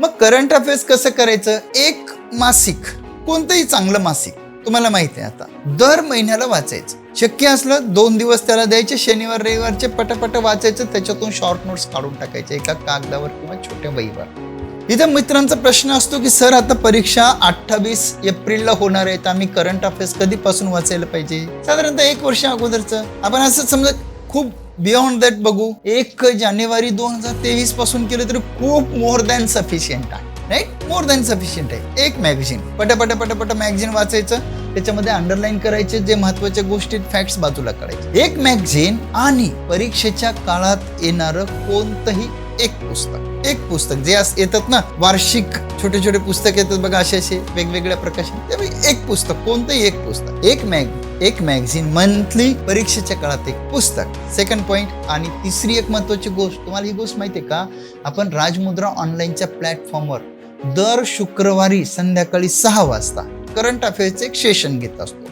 मग current affairs कसं करायचं? एक मासिक कोणतंही चांगलं मासिक तुम्हाला माहिती आहे आता. दर महिन्याला वाचायचं. शक्य असलं दोन दिवस त्याला द्यायचे शनिवार रविवारचे पटपट वाचायचं त्याच्यातून शॉर्ट नोट्स काढून टाकायचे एका कागदावर किंवा छोट्या वहीवर. इथे मित्रांचा प्रश्न असतो की सर आता परीक्षा अठ्ठावीस एप्रिलला होणार आहेत. आम्ही करंट अफेअर्स कधीपासून वाचायला पाहिजे? साधारणतः एक वर्ष अगोदरचं. आपण असं समजा खूप बियॉन्ड दॅट बघू एक जानेवारी दोन हजार तेवीसपासून केलं तरी खूप मोर दॅन सफिशियंट आहे. राईट मोर दॅन सफिशियंट आहे. एक मॅगझिन पटापट पटापट मॅगझिन वाचायचं त्याच्यामध्ये अंडरलाईन करायचे जे महत्त्वाच्या गोष्टी फॅक्ट्स बाजूला काढायचे. एक मॅगझिन आणि परीक्षेच्या काळात येणारं कोणतंही एक पुस्तक. एक पुस्तक जे येतात ना वार्षिक छोटे छोटे पुस्तक येतात बघा असे असे वेगवेगळ्या प्रकाशन. त्यापैकी एक पुस्तक कोणतंही एक पुस्तक. एक मॅग एक मॅगझिन मंथली परीक्षेच्या काळात एक पुस्तक. सेकंड पॉइंट आणि तिसरी एक महत्वाची गोष्ट तुम्हाला ही गोष्ट माहिती आहे का? आपण राजमुद्रा ऑनलाईनच्या प्लॅटफॉर्मवर दर शुक्रवारी संध्याकाळी सहा वाजता करंट अफेअर्सचे एक सेशन घेत असतो.